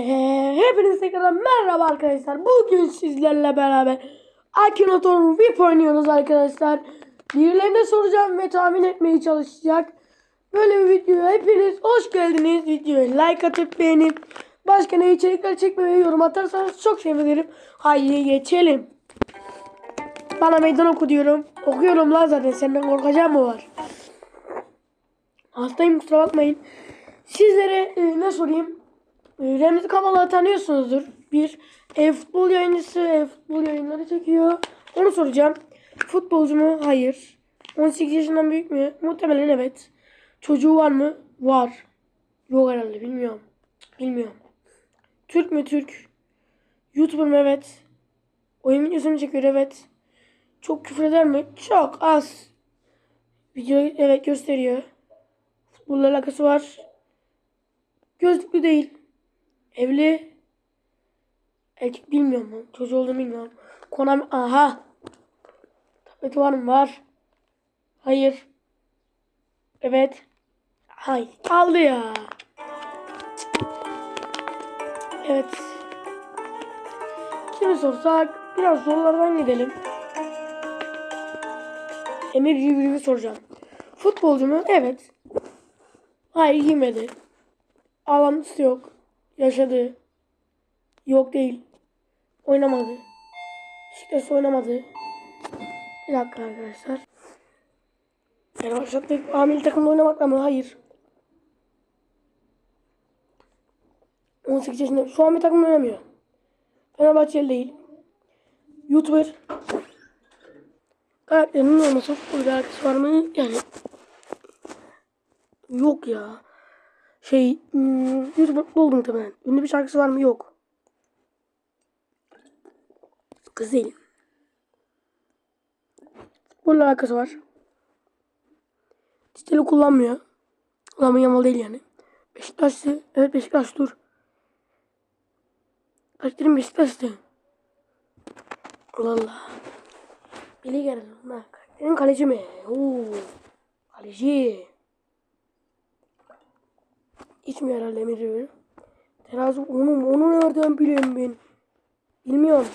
Ee, hepinize tekrar merhaba arkadaşlar. Bugün sizlerle beraber Akinator VIP oynuyoruz arkadaşlar. Birilerine soracağım ve tahmin etmeye çalışacak. Böyle bir videoya hepiniz hoş geldiniz. Videoya like atıp beğenip başka ne içerikler çekmeyi yorum atarsanız çok sevinirim. Haydi geçelim. Bana meydan oku diyorum. Okuyorum lan zaten senden korkacağım mı var? Hastayım kusura bakmayın. Sizlere e, ne sorayım? E, Remzi Kamal'ı tanıyorsunuzdur. Bir e, futbol yayıncısı e, futbol yayınları çekiyor. Onu soracağım. Futbolcu mu? Hayır. 18 yaşından büyük mü? Muhtemelen evet. Çocuğu var mı? Var. Yok herhalde bilmiyorum. Bilmiyorum. Türk mü? Türk. YouTuber mu? Evet. Oyun videosunu çekiyor evet. Çok küfür eder mi? Çok az. Video evet gösteriyor. Futbolla alakası var. Gözlüklü değil. Evli. Erkek bilmiyorum lan. Çocuğu olduğunu bilmiyorum. Konami. Aha. Tableti var mı? Var. Hayır. Evet. Hayır. Aldı ya. Evet. Kimi sorsak biraz sorulardan gidelim. Emir Cibril'i soracağım. Futbolcu mu? Evet. Hayır giymedi. Ağlantısı yok. Yaşadı. Yok değil. Oynamadı. Beşiktaş oynamadı. Bir dakika arkadaşlar. Fenerbahçe'de amil takımda oynamakla mı? Hayır. 18 yaşında. Şu an bir takımda oynamıyor. Fenerbahçeli değil. YouTuber. Karakterinin olması futbolda alakası var mı? Yani yok ya. Şey, hmm, YouTuber oldu muhtemelen. Ünlü bir şarkısı var mı? Yok. Kız değil. Futbolla alakası var. Stili kullanmıyor. Kullanma yamalı değil yani. Beşiktaşlı. Evet Beşiktaş dur. Karakterim Beşiktaşlı. Allah Allah. Bili geldi. Ha, Karakterin kaleci mi? Oo. Kaleci. İçmiyor herhalde Emir Rivera. Terazi onu, onu nereden bileyim ben? Bilmiyorum.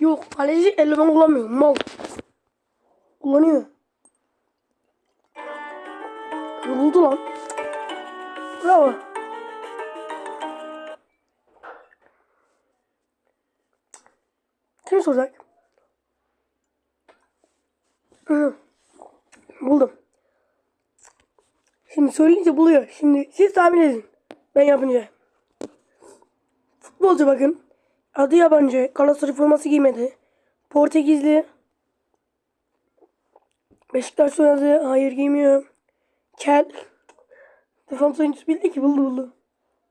Yok kaleci eldiven kullanmıyor. Mal. Kullanıyor. Yoruldu lan. Bravo. Kim soracak? Hı. Buldum. Şimdi söyleyince buluyor. Şimdi siz tahmin edin. Ben yapınca. Futbolcu bakın. Adı yabancı. Galatasaray forması giymedi. Portekizli. Beşiktaş oynadı. Hayır giymiyor. Kel. Defans oyuncusu bildi ki buldu buldu.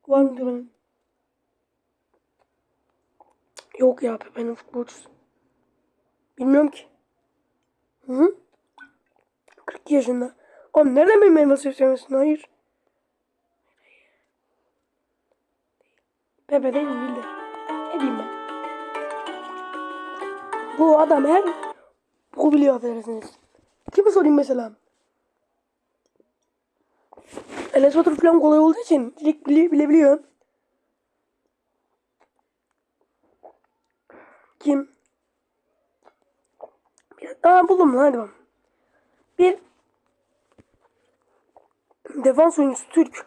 Var mı benim? Yok ya Pepe'nin futbolcusu. Bilmiyorum ki. Hı hı. 42 yaşında. Oğlum nereden bilmem nasıl söylemesin? Hayır. Pepe değil mi bildi? Ne diyeyim ben? Bu adam her bu biliyor affedersiniz. Kimi sorayım mesela? Enes Batur falan kolay olduğu için direkt bile, bilebiliyor. Kim? Aa buldum lan hadi bakalım. Bir defans oyuncusu Türk.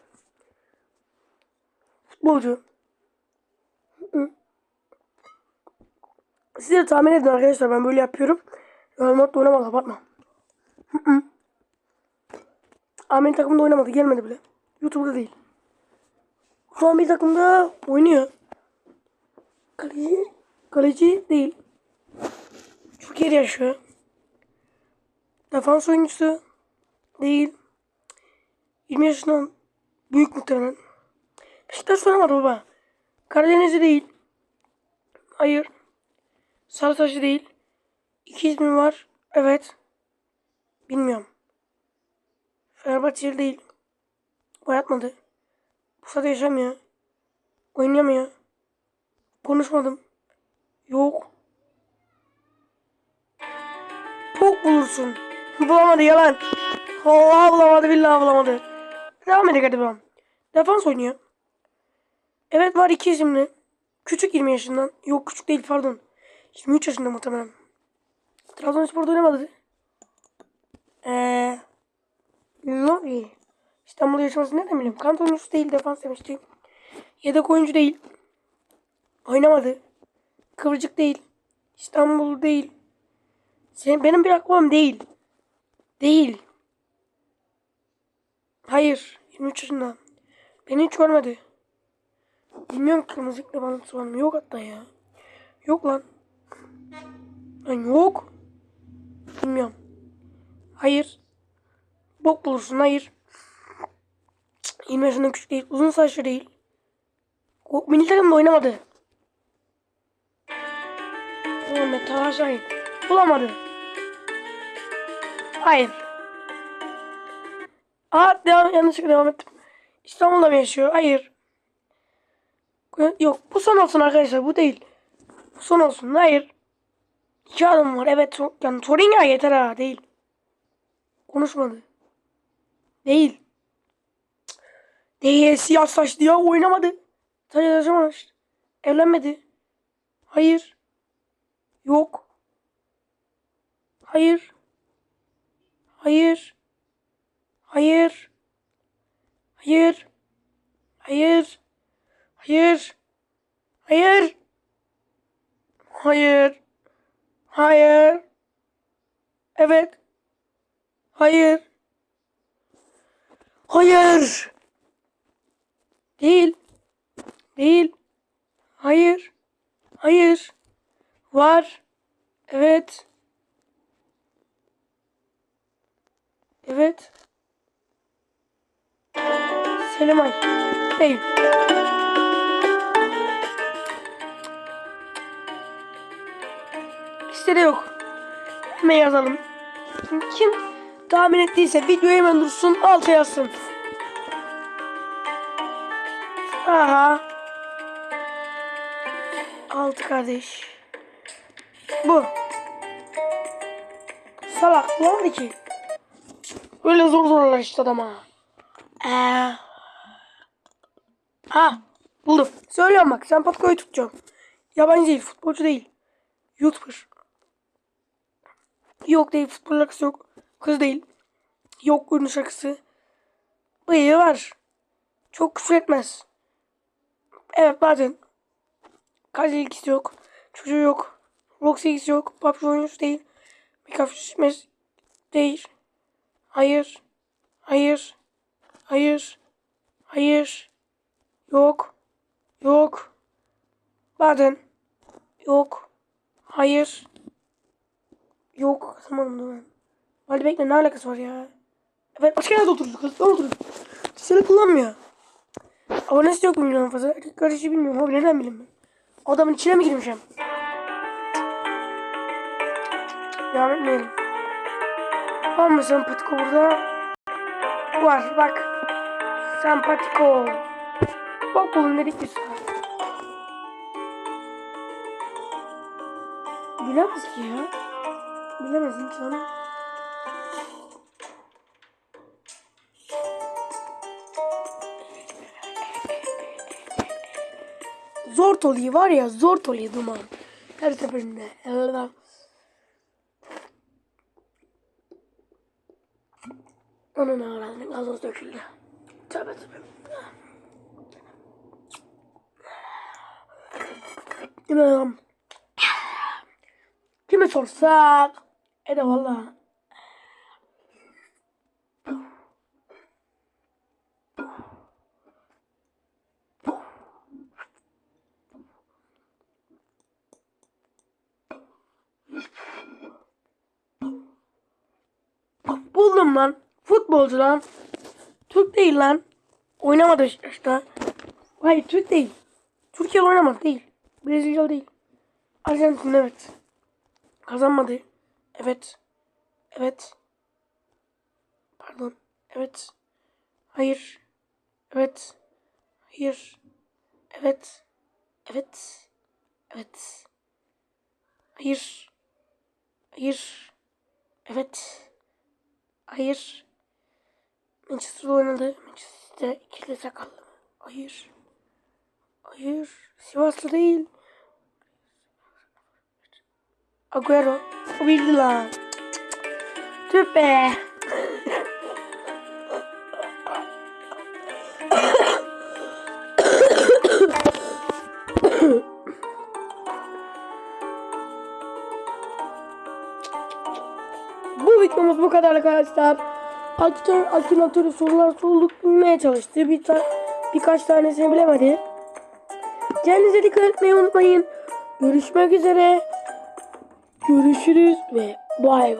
Futbolcu. Siz de tahmin edin arkadaşlar ben böyle yapıyorum. Real oynamadı kapatma. Hı hı. Ahmet takımda oynamadı gelmedi bile. Youtube'da değil. Şu an bir takımda oynuyor. Kaleci, kaleci değil. Türkiye'de yaşıyor. Defans oyuncusu değil. 20 yaşından büyük muhtemelen. Beşiktaş oynamadı baba. Karadenizli değil. Hayır. Sarıtaşlı değil. İki ismim var. Evet. Bilmiyorum. Fenerbahçeli değil. Boyatmadı. Bursa'da yaşamıyor. Oynayamıyor. Konuşmadım. Yok. Çok bulursun. Bulamadı yalan. Allah bulamadı billahi bulamadı. Devam edelim hadi bakalım. Defans oynuyor. Evet var iki isimli. Küçük 20 yaşından. Yok küçük değil pardon. 23 yaşında muhtemelen. Trabzonspor'da oynamadı. Eee... Novi. İstanbul'da yaşaması nereden bileyim. Kant oyuncusu değil defans demişti. Yedek oyuncu değil. Oynamadı. Kıvırcık değil. İstanbul değil. Senin, benim bir aklım değil. Değil. Hayır. 23 yaşında. Beni hiç görmedi. Bilmiyorum kırmızılıkla bana var mı? Yok hatta ya. Yok lan. Lan yok. Bilmiyorum. Hayır. Bok bulursun. Hayır. 20 yaşından küçük değil. Uzun saçlı değil. O milli takımda oynamadı. Muhammed Taha Şahin. Bulamadı. Hayır. Aa devam, yanlışlıkla devam ettim. İstanbul'da mı yaşıyor? Hayır. Yok bu son olsun arkadaşlar bu değil. Bu son olsun. Hayır. İki adım var. Evet. Yani sorun ya yeter ha. Değil. Konuşmadı. Değil. Değil. Siyah saçlı ya. Oynamadı. Sadece yaşamamış. Evlenmedi. Hayır. Yok. Hayır. Hayır. Hayır. Hayır. Hayır. Hayır. Hayır. Hayır. Hayır. Evet. Hayır. Hayır. Değil. Değil. Hayır. Hayır. Var. Evet. Evet. Selimay. Değil. İkisi de yok. Hemen yazalım. Şimdi kim tahmin ettiyse videoyu hemen dursun alta yazsın. Aha. Altı kardeş. Bu. Salak bulamadı ki. Öyle zor zorlar işte adama. Ee. Ha buldum. Söylüyorum bak sen Patko'yu tutacağım. Yabancı değil futbolcu değil. YouTuber. Yok değil futbol alakası yok. Kız değil. Yok ünlü şarkısı. Bıyığı var. Çok küfür etmez. Evet bazen. Kaç ilgisi yok. Çocuğu yok. Roxy ilgisi yok. PUBG oyuncusu değil. Mikrofon değil. Hayır. Hayır. Hayır. Hayır. Yok. Yok. Bazen. Yok. Hayır. Yok. Kazanmadım değil mi? Valide bekle ne alakası var ya? Evet başka yerde oturdu kız. Ne oturdu? Seni kullanmıyor. Abonesi yok milyon fazla. Kardeşi bilmiyorum abi neden bileyim ben. Adamın içine mi girmişim? Devam etmeyelim. Var mı sempatiko burada? Var bak. Sempatiko. Bak dedik biz. Bilemez ki ya. Bilemez insan. Zor toliği var ya zor toliği duman. Her seferinde. Allah. Onun ağrını gazoz döküldü. Tövbe tövbe. Kime sorsak? E de valla. Buldum lan. Futbolcu lan. Türk değil lan. Oynamadı işte. Hayır Türk değil. Türkiye oynamadı değil. Brezilya değil. Arjantin evet. Kazanmadı. Evet. Evet. Pardon. Evet. Hayır. Evet. Hayır. Evet. Evet. Evet. Hayır. Hayır. Evet. Hayır. Manchester'da oynadı. Manchester'da ikili sakallı? Hayır. Hayır. Sivaslı değil. Agüero. O bildi lan. Tüh. Bu videomuz bu kadar arkadaşlar. Aktör Akinator'u sorular sorduk bulmaya çalıştı. Bir ta birkaç tanesini bilemedi. Kendinize dikkat etmeyi unutmayın. Görüşmek üzere. Görüşürüz ve bay bay.